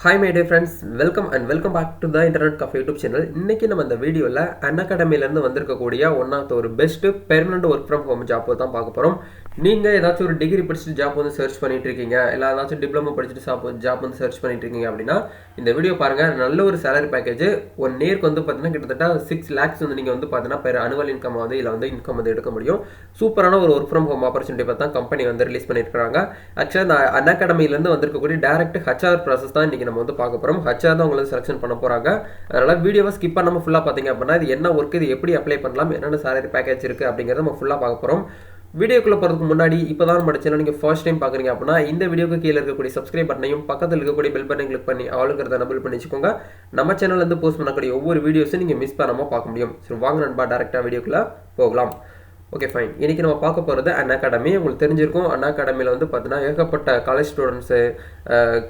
Hi my day friends welcome and welcome back to the internet cafe YouTube channel இன்னைக்கு நம்ம இந்த வீடியோவில் அன் அகாடமிலேருந்து வந்திருக்கக்கூடிய ஒன் ஆஃப் ஒரு best permanent work from home job தான் பார்க்க போகிறோம் நீங்கள் ஏதாச்சும் ஒரு டிகிரி படிச்சுட்டு ஜாப் வந்து சர்ச் பண்ணிட்டு இருக்கீங்க இல்லை ஏதாச்சும் டிப்ளமோ படிச்சுட்டு ஜாப் ஜாப் வந்து சர்ச் பண்ணிட்டு இருக்கீங்க அப்படின்னா இந்த வீடியோ பாருங்கள் நல்ல ஒரு சேலரி பேக்கேஜ் ஒன் இயர்க்கு வந்து பார்த்தீங்கன்னா கிட்டத்தட்ட சிக்ஸ் லேக்ஸ் வந்து நீங்கள் வந்து பார்த்தீங்கன்னா பெர் அனுவல் இன்கம் வந்து இதில் வந்து இன்கம் வந்து எடுக்க முடியும். சூப்பரான ஒரு ஒர்க் ஃப்ரம் ஹோம் ஆப்பர்ச்சுனிட்டி பார்த்தா கம்பெனி வந்து ரிலீஸ் பண்ணியிருக்காங்க ஆக்சுவலாக இந்த அன் அகாடமிலேருந்து வந்திருக்கக்கூடிய டேரக்ட் ஹச்ஆர் ப்ராசஸ் தான் இன்றைக்கி நம்ம வந்து பார்க்க போகிறோம் ஹச்ஆர் தான் உங்களுக்கு செலக்ஷன் பண்ண போகிறாங்க அதனால் வீடியோவை ஸ்கிப் பண்ணாமல் ஃபுல்லாக பார்த்தீங்க அப்படின்னா இது என்ன ஒர்க் இது எப்படி அப்ளை பண்ணலாம் என்னென்ன சேலரி பேக்கேஜ் இருக்குது அப்படிங்கிறத நம்ம ஃபுல்லாக பார்க்க போகிறோம் வீடியோக்குள்ளே போகிறதுக்கு முன்னாடி இப்போ தான் நம்ம சேனல் நீங்கள் ஃபர்ஸ்ட் டைம் பார்க்குறீங்க அப்படின்னா இந்த வீடியோக்கு கீழே இருக்கக்கூடிய சப்ஸ்கிரைப் பட்டனையும் பக்கத்தில் இருக்கக்கூடிய பெல் பட்டனை கிளிக் பண்ணி ஆளுங்கிறத நபிள் பண்ணி வச்சுக்கோங்க நம்ம சேனல்லேருந்து போஸ்ட் பண்ணக்கூடிய ஒவ்வொரு வீடியோஸும் நீங்கள் மிஸ் பண்ணாமல் பார்க்க முடியும். சரி வாங்க நண்பா டேரெக்டாக வீடியோக்குள்ளே போகலாம். ஓகே ஃபைன் இன்றைக்கி நம்ம பார்க்க போகிறது அன் அகாடமி உங்களுக்கு தெரிஞ்சிருக்கும் அன் அகாடமியில் வந்து பார்த்தீங்கன்னா ஏகப்பட்ட காலேஜ் ஸ்டூடெண்ட்ஸு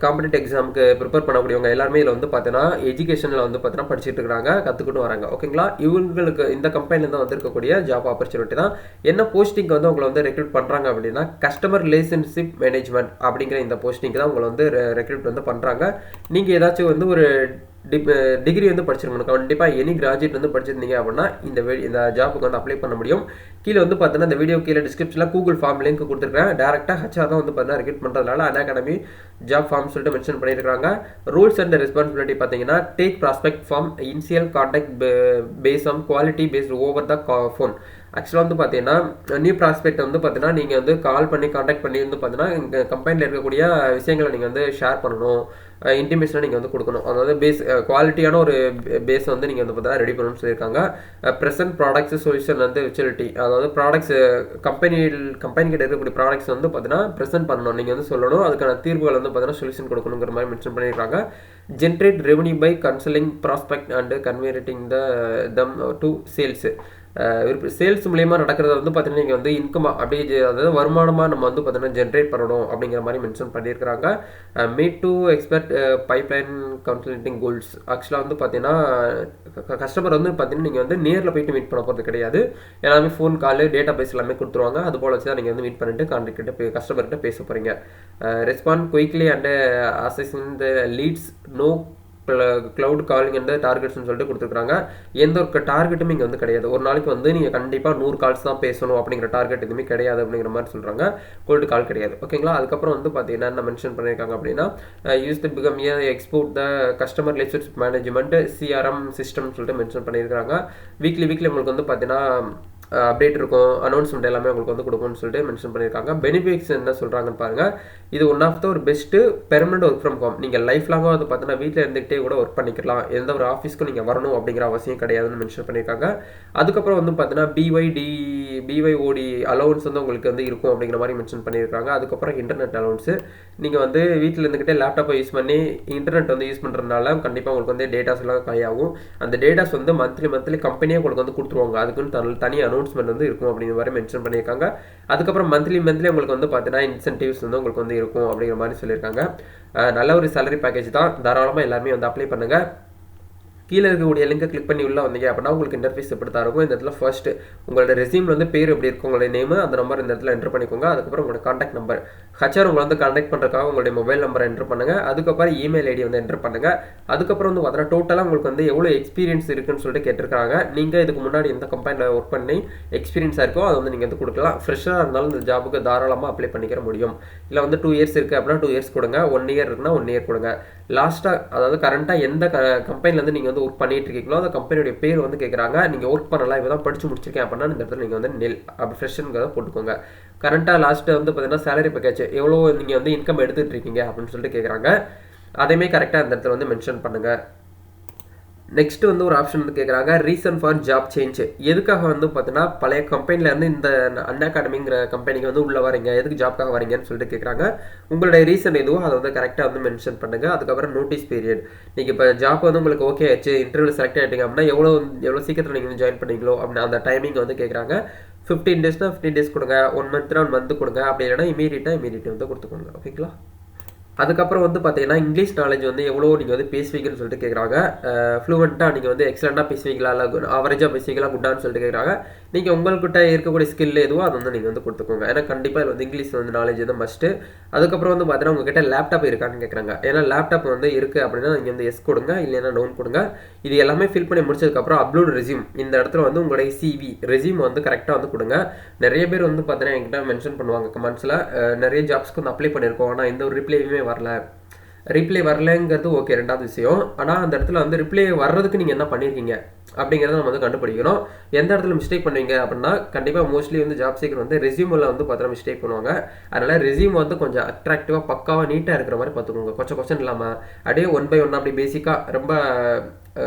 காம்படிட்டிவ் எக்ஸாமுக்கு ப்ரிப்பேர் பண்ணக்கூடியவங்க எல்லாருமே இதில் வந்து பார்த்தீங்கன்னா எஜுகேஷனில் வந்து பார்த்தீங்கன்னா படிச்சுட்டு இருக்கிறாங்க கற்றுக்கிட்டு வராங்க. ஓகேங்களா இவங்களுக்கு இந்த கம்பெனிலேருந்து வந்திருக்கக்கூடிய ஜாப் ஆப்பர்ச்சுனிட்டி தான். என்ன போஸ்டிங் வந்து உங்களை வந்து ரெக்ரூட் பண்ணுறாங்க அப்படின்னா கஸ்டமர் ரிலேஷன்ஷிப் மேனேஜ்மெண்ட் அப்படிங்கிற இந்த போஸ்டிங் தான் உங்களை வந்து ரெக்ரூட் வந்து பண்ணுறாங்க நீங்கள் ஏதாச்சும் வந்து ஒரு டிப் டிகிரி eh, வந்து படிச்சிருக்கணும். கண்டிப்பாக எனி கிராஜுவேட் வந்து படிச்சிருந்தீங்க அப்படின்னா இந்த வே இந்த ஜாப்புக்கு வந்து அப்ளை பண்ண முடியும். கீழே வந்து பார்த்தீங்கன்னா இந்த வீடியோ கீழே டிஸ்கிரிப்ஷனில் கூகுள் ஃபார்ம் லிங்க் கொடுத்துருக்கேன் டேரெக்டாக ஹச்ஆர் தான் வந்து பார்த்தீங்கன்னா ரெக்ரூட் பண்ணுறதுனால அன் அகாடமி ஜாப் ஃபார்ம் சொல்லிட்டு மென்ஷன் பண்ணியிருக்காங்க ரூல்ஸ் அண்ட் ரெஸ்பான்சிபிலிட்டி பார்த்தீங்கன்னா take prospect form initial contact base on quality based over the phone ஆக்சுவலாக வந்து பார்த்தீங்கன்னா நியூ ப்ராஸ்பெக்ட் வந்து பார்த்தீங்கன்னா நீங்கள் வந்து கால் பண்ணி காண்டாக்ட் பண்ணி வந்து பார்த்தீங்கன்னா இங்கே கம்பெனியில் இருக்கக்கூடிய விஷயங்களை நீங்கள் வந்து ஷேர் பண்ணணும். இன்டிமேஷனாக நீங்கள் வந்து கொடுக்கணும். அதாவது பேஸ் குவாலிட்டியான ஒரு பேஸ் வந்து நீங்கள் வந்து பார்த்தீங்கன்னா ரெடி பண்ணணும்னு சொல்லியிருக்காங்க. ப்ரெசன்ட் ப்ராடக்ட்ஸ் சொல்யூஷன் வந்து விச்சுவலிட்டி அதாவது ப்ராடக்ட்ஸ் கம்பெனியில் கம்பெனி கிட்ட இருக்கக்கூடிய ப்ராடக்ட்ஸ் வந்து பார்த்தீங்கன்னா ப்ரெசென்ட் பண்ணணும். நீங்கள் வந்து சொல்லணும். அதுக்கான தீர்வுகள் வந்து பார்த்தீங்கன்னா சொல்யூஷன் கொடுக்கணுங்கிற மாதிரி மென்ஷன் பண்ணியிருக்காங்க. Generate revenue by consulting prospect and converting the them to sales sales மூலியமாக நடக்கிறத வந்து பார்த்தீங்கன்னா நீங்கள் வந்து இன்கம் அப்படியே அதாவது வருமானமாக நம்ம வந்து பார்த்தீங்கன்னா ஜென்ரேட் பண்ணணும் அப்படிங்கிற மாதிரி மென்ஷன் பண்ணியிருக்கிறாங்க. Meet to expect pipeline consulting goals ஆக்சுவலாக வந்து பார்த்தீங்கன்னா கஸ்டமர் வந்து பார்த்தீங்கன்னா நீங்கள் வந்து நேரில் போயிட்டு மீட் பண்ண போகிறது கிடையாது. எல்லாமே ஃபோன் கால் டேட்டா பேஸ் எல்லாமே கொடுத்துருவாங்க. அது போல் வச்சு தான் நீங்கள் வந்து மீட் பண்ணிட்டு கான்டாக்ட் கஸ்டமர்கிட்ட பேச போகிறீங்க respond quickly and assessing the leads no cloud calling uh, என்ற டார்கெட்ஸ்னு சொல்லிட்டு கொடுத்துருக்காங்க எந்த ஒரு டார்கெட்டுமே இங்கே வந்து கிடையாது. ஒரு நாளைக்கு வந்து நீங்கள் கண்டிப்பாக நூறு கால்ஸ் தான் பேசணும் அப்படிங்கிற டார்கெட் எதுவுமே கிடையாது அப்படிங்கிற மாதிரி சொல்கிறாங்க கோல்டு கால் கிடையாது. ஓகேங்களா அதுக்கப்புறம் வந்து பார்த்தீங்கன்னா என்ன மென்ஷன் பண்ணியிருக்காங்க அப்படின்னா use the become year export the customer relationship management CRM சிஸ்டம்னு சொல்லிட்டு மென்ஷன் பண்ணியிருக்காங்க வீக்லி வீக்லி உங்களுக்கு வந்து பார்த்தீங்கன்னா அப்டேட் இருக்கும் அனௌன்ஸ்மெண்ட் எல்லாமே உங்களுக்கு வந்து கொடுக்கும்னு சொல்லிட்டு மென்ஷன் பண்ணியிருக்காங்க. பெனிஃபிட்ஸ் என்ன சொல்கிறாங்கன்னு பாருங்கள் இது ஒன் ஆஃப் த ஒரு best permanent work from home நீங்கள் லைஃப் லாங்காக வந்து பார்த்தீங்கன்னா வீட்டில் இருந்துகிட்டே கூட ஒர்க் பண்ணிக்கலாம். எந்த ஒரு ஆஃபீஸ்க்கும் நீங்கள் வரணும் அப்படிங்கிற அவசியம் கிடையாதுன்னு மென்ஷன் பண்ணியிருக்காங்க. அதுக்கப்புறம் வந்து பார்த்தீங்கன்னா பிஒய்டி பிஒய்ஓடி அலௌன்ஸ் வந்து உங்களுக்கு வந்து இருக்கும் அப்படிங்கிற மாதிரி மென்ஷன் பண்ணியிருக்காங்க. அதுக்கப்புறம் இன்டர்நெட் அலௌன்ஸு நீங்கள் வந்து வீட்டில் இருந்துக்கிட்டே லேப்டாப்பை யூஸ் பண்ணி இன்டர்நெட் வந்து யூஸ் பண்ணுறதுனால கண்டிப்பாக உங்களுக்கு வந்து டேட்டாஸ் எல்லாம் கையாகும் அந்த டேட்டாஸ் வந்து மந்த்லி மந்த்லி கம்பெனியே உங்களுக்கு வந்து கொடுத்துருவாங்க. அதுக்குன்னு தனி அனௌன்ஸ்மெண்ட் வந்து இருக்கும் அப்படிங்கிற மாதிரி மென்ஷன் பண்ணியிருக்காங்க. அதுக்கப்புறம் மந்த்லி மந்த்லி உங்களுக்கு வந்து பார்த்தீங்கன்னா இன்சென்டிவ்ஸ் வந்து உங்களுக்கு வந்து இருக்கும் அப்படிங்கிற மாதிரி சொல்லியிருக்காங்க. நல்ல ஒரு சேலரி பேக்கேஜ் தான். தாராளமாக எல்லாருமே வந்து அப்ளை பண்ணுங்கள் கீழே இருக்கக்கூடிய லிங்கை கிளிக் பண்ணி உள்ளே வந்தீங்க அப்படின்னா உங்களுக்கு இன்டர்ஃபேஸ் எப்படி தான் இருக்கும்? இந்த இடத்துல ஃபர்ஸ்ட் உங்களோட ரெசியூமில் வந்து பேர் எப்படி இருக்கும்? உங்களுடைய நேமு அந்த நம்பர் இந்த இடத்துல என்டர் பண்ணிக்கோங்க. அதுக்கப்புறம் உங்களோட காண்டாக்ட் நம்பர் ஹச்ஆர் உங்களை வந்து காண்டாக்ட் பண்ணுறதுக்காக உங்களுடைய மொபைல் நம்பர் என்டர் பண்ணுங்கள் அதுக்கப்புறம் இமெயில் ஐடி வந்து என்டர் பண்ணுங்கள் அதுக்கப்புறம் வந்து பார்த்தீங்கன்னா டோட்டலாக உங்களுக்கு வந்து எவ்வளோ எக்ஸ்பீரியன்ஸ் இருக்குன்னு சொல்லிட்டு கேட்டிருக்காங்க. நீங்கள் இதுக்கு முன்னாடி எந்த கம்பெனியில் ஒர்க் பண்ணி எக்ஸ்பீரியன்ஸாக இருக்கோ அதை வந்து நீங்கள் வந்து கொடுக்கலாம். ஃப்ரெஷ்ஷாக இருந்தாலும் இந்த ஜாபுக்கு தாராளமாக அப்ளை பண்ணிக்கிற முடியும். இல்லை வந்து டூ இயர்ஸ் இருக்குது அப்படின்னா டூ இயர்ஸ் கொடுங்க. ஒன் இயர் இருக்குன்னா ஒன் இயர் கொடுங்க. லாஸ்ட்டாக அதாவது கரண்ட்டாக எந்த க கம்பெனிலேருந்து நீங்கள் வந்து ஒர்க் பண்ணிகிட்டு இருக்கீங்களோ அந்த கம்பெனியுடைய பேர் வந்து கேட்குறாங்க நீங்கள் ஒர்க் பண்ணலாம் இப்போ தான் படித்து முடிச்சிருக்கேன் அப்படின்னா இந்த இடத்துல நீங்கள் வந்து நெல் அப்படி ஃப்ரெஷ்ஷுங்கிறத போட்டுக்கோங்க. கரண்ட்டாக லாஸ்ட்டு வந்து பார்த்தீங்கன்னா சேலரி பேக்கேஜ் எவ்வளோ நீங்கள் வந்து இன்கம் எடுத்துகிட்டு இருக்கீங்க அப்படின்னு சொல்லிட்டு கேட்குறாங்க அதையுமே கரெக்டாக இந்த இடத்துல வந்து மென்ஷன் பண்ணுங்கள் நெக்ஸ்ட் வந்து ஒரு ஆப்ஷன் வந்து கேட்குறாங்க ரீசன் ஃபார் ஜாப் சேஞ்ச் எதுக்காக வந்து பார்த்தீங்கன்னா பழைய கம்பெனிலேருந்து இந்த அன் அகாடமிங்கிற கம்பெனிக்கு வந்து உள்ளே வரீங்க எதுக்கு ஜாப்க்காக வரீங்கன்னு சொல்லிட்டு கேட்குறாங்க உங்களுடைய ரீசன் எதுவோ அதை வந்து கரெக்டாக வந்து மென்ஷன் பண்ணுங்கள் அதுக்கப்புறம் நோட்டீஸ் பீரியட் நீங்கள் இப்போ ஜாப் வந்து உங்களுக்கு ஓகே ஆச்சு இன்டர்வியூ செலக்ட் ஆகிட்டீங்க அப்படின்னா எவ்வளோ எவ்வளோ சீக்கிரத்தில் நீங்கள் ஜாயின் பண்ணீங்களோ அப்படின்னு அந்த டைமிங் வந்து கேட்குறாங்க ஃபிஃப்டீன் டேஸ்னால் ஃபிஃப்டீன் டேஸ் கொடுங்க ஒன் மந்த்னா ஒன் மந்த் கொடுங்க அப்படி இல்லைனா இமீடியட்டாக இமீடியட் வந்து கொடுத்துக்கோங்க. ஓகேங்களா அதுக்கப்புறம் வந்து பார்த்தீங்கன்னா இங்கிலீஷ் நாலேஜ் வந்து எவ்வளோ நீங்கள் வந்து பேசுவீங்கன்னு சொல்லிட்டு கேட்குறாங்க ஃப்ளூவெண்ட்டாக நீங்கள் வந்து எக்ஸலண்ட்டாக பேசுவீங்களா? இல்லை ஆவரேஜாக பேசுவீங்களா? குட்டான்னு சொல்லிட்டு கேட்குறாங்க நீங்கள் உங்கள்கிட்ட இருக்கக்கூடிய ஸ்கில் எதுவோ அதை வந்து நீங்கள் வந்து கொடுத்துக்கோங்க. ஏன்னா கண்டிப்பாக இது வந்து இங்கிலீஷ் வந்து நாலேஜ் வந்து மஸ்ட்டு அதுக்கப்புறம் வந்து பார்த்தீங்கன்னா உங்ககிட்ட லேப்டாப் இருக்கான்னு கேட்குறாங்க ஏன்னா லேப்டாப் வந்து இருக்குது அப்படின்னா நீங்கள் வந்து எஸ் கொடுங்க இல்லைன்னா டவுன் கொடுங்க. இது எல்லாமே ஃபில் பண்ணி முடிச்சதுக்கப்புறம் அப்லோட் ரெசியூம் இந்த இடத்துல வந்து உங்களுடைய சிவி ரெசியூம் வந்து கரெக்டாக வந்து கொடுங்க. நிறைய பேர் வந்து பார்த்தீங்கன்னா என்கிட்ட மென்ஷன் பண்ணுவாங்க கமெண்ட்ஸில் நிறைய ஜாப்ஸ்க்கு வந்து அப்ளை பண்ணியிருக்கோம். ஆனால் எந்த ஒரு ரிப்ளையுமே வரல. ரிப்ளை வரலங்கிறது ஓகே ரெண்டாவது விஷயம். ஆனால் அந்த இடத்துல வந்து ரிப்ளை வர்றதுக்கு நீங்கள் என்ன பண்ணியிருக்கீங்க அப்படிங்கிறத நம்ம வந்து கண்டுபிடிக்கணும். எந்த இடத்துல மிஸ்டேக் பண்ணுவீங்க அப்படின்னா கண்டிப்பாக மோஸ்ட்லி வந்து ஜாப் சீக்கிரம் வந்து ரெசியூமில் வந்து பார்த்தா மிஸ்டேக் பண்ணுவாங்க. அதனால் ரெசியூம் வந்து கொஞ்சம் அட்ராக்டிவாக பக்காவாக நீட்டாக இருக்கிற மாதிரி பார்த்துக்கோங்க. கொஞ்சம் கொஸ்டின் இல்லாமல் அப்படியே ஒன் பை ஒன் அப்படி பேசிக்காக ரொம்ப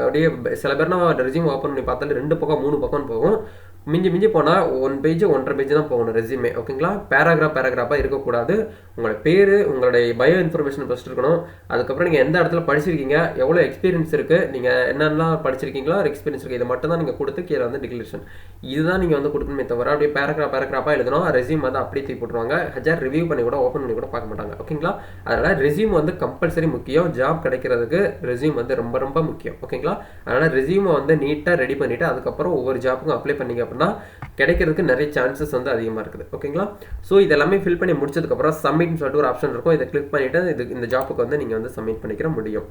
அப்படியே சில பேர்னா ரெசியூம் ஓப்பன் பண்ணி பார்த்தாலும் ரெண்டு பக்கம் மூணு பக்கம் போகும். மிஞ்சி மிஞ்சி போனால் ஒன் பேஜ் ஒன்றரை பேஜ் தான் போகணும் ரெசியூமே ஓகேங்களா பேராகிராஃப் பேராகிராஃபாக இருக்கக்கூடாது. உங்களோட பேர் உங்களுடைய பயோ இன்ஃபர்மேஷன் ஃபஸ்ட் இருக்கணும். அதுக்கப்புறம் நீங்கள் எந்த இடத்துல படிச்சிருக்கீங்க எவ்வளோ எக்ஸ்பீரியன்ஸ் இருக்குது நீங்கள் என்னென்னலாம் படிச்சிருக்கீங்களோ எக்ஸ்பீரியன்ஸ் இருக்குது இதை மட்டும் தான் நீங்கள் கொடுத்து கீழே வந்து டிக்ளரேஷன் இதுதான் நீங்கள் வந்து கொடுக்கணுமே தவிர அப்படியே பேராகிராஃப் பேராகிராஃபாக எழுதணும். ரெசியூம் வந்து அப்படியே தூக்கி போட்டுருவாங்க. ஹஜார் ரிவ்யூ பண்ணி கூட ஓப்பன் பண்ணி கூட பார்க்க மாட்டாங்க. ஓகேங்களா அதனால் ரெசியூம் வந்து கம்பல்சரி முக்கியம். ஜாப் கிடைக்கிறதுக்கு ரெசியூம் வந்து ரொம்ப ரொம்ப முக்கியம். ஓகேங்களா அதனால் ரெசியூமை வந்து நீட்டாக ரெடி பண்ணிவிட்டு அதுக்கப்புறம் ஒவ்வொரு ஜாப்புக்கும் அப்ளை பண்ணிங்க அப்படின்னா கிடைக்கிறதுக்கு நிறைய சான்சஸ் வந்து அதிகமாக இருக்குது. ஓகேங்களா ஸோ இதெல்லாமே ஃபில் பண்ணி முடிச்சதுக்கப்புறம் சப்மிட்னு சொல்லிட்டு ஒரு ஆப்ஷன் இருக்கும். இதை கிளிக் பண்ணிவிட்டு இது இந்த ஜாப்புக்கு வந்து நீங்கள் வந்து சப்மிட் பண்ணிக்கிற முடியும்.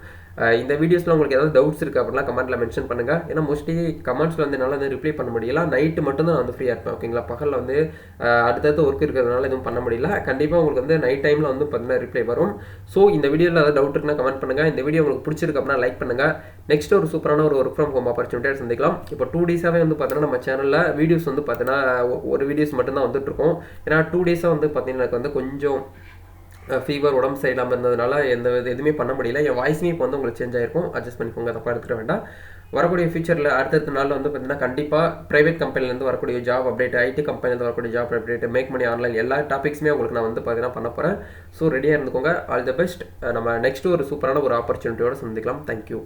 இந்த வீடியோஸில் உங்களுக்கு ஏதாவது டவுட்ஸ் இருக்குது அப்படின்னா கமெண்ட்டில் மென்ஷன் பண்ணுங்கள் ஏன்னா மோஸ்ட்லி கமெண்ட்ஸில் வந்து என்னால் வந்து ரிப்ளை பண்ண முடியல. நைட்டு மட்டும் தான் நான் வந்து ஃப்ரீயாக இருப்பேன். ஓகேங்களா பகலில் வந்து அடுத்தடுத்து ஒர்க் இருக்கிறதுனால எதுவும் பண்ண முடியல. கண்டிப்பாக உங்களுக்கு வந்து நைட் டைமில் வந்து பார்த்தீங்கன்னா ரிப்ளை வரும். ஸோ இந்த வீடியோவில் ஏதாவது டவுட் இருக்குன்னா கமெண்ட் பண்ணுங்கள் இந்த வீடியோ உங்களுக்கு பிடிச்சிருக்கு அப்படின்னா லைக் பண்ணுங்கள் நெக்ஸ்ட் ஒரு சூப்பரான ஒரு ஒர்க் ஃப்ரம் ஹோம் ஆப்பர்ச்சுனிட்டியாக சந்திக்கலாம். இப்போ டூ டேஸாகவே வந்து பார்த்தீங்கன்னா நம்ம சேனலில் வீடியோஸ் வந்து பார்த்தீங்கன்னா ஒரு வீடியோஸ் மட்டும்தான் வந்துட்டுருக்கோம். ஏன்னா டூ டேஸாக வந்து பார்த்தீங்கன்னா எனக்கு வந்து கொஞ்சம் ஃபீவர் உடம்பு சரியில்லாமல் இருந்ததுனால எந்த எதுவுமே பண்ண முடியல. என் வாய்ஸுமே இப்போ வந்து உங்களுக்கு சேஞ்ச் ஆயிருக்கும். அட்ஜஸ்ட் பண்ணிக்கோங்க தப்பாக எடுத்துக்க வேண்டாம். வரக்கூடிய ஃபியூச்சரில் அடுத்தடுத்த நாளில் வந்து பார்த்தீங்கன்னா கண்டிப்பாக ப்ரைவேட் கம்பெனிலேருந்து வரக்கூடிய ஜாப் அப்டேட் ஐடி கம்பெனிலேருந்து வரக்கூடிய job update make money online எல்லா டாபிக்ஸுமே உங்களுக்கு நான் வந்து பார்த்தீங்கன்னா பண்ண போகிறேன் ஸோ ரெடியாக இருந்துக்கோங்க. ஆல் தி பெஸ்ட் நம்ம நெக்ஸ்ட் ஒரு சூப்பரான ஒரு ஆப்பர்ச்சுனிட்டியோட சந்திக்கலாம். தேங்க்யூ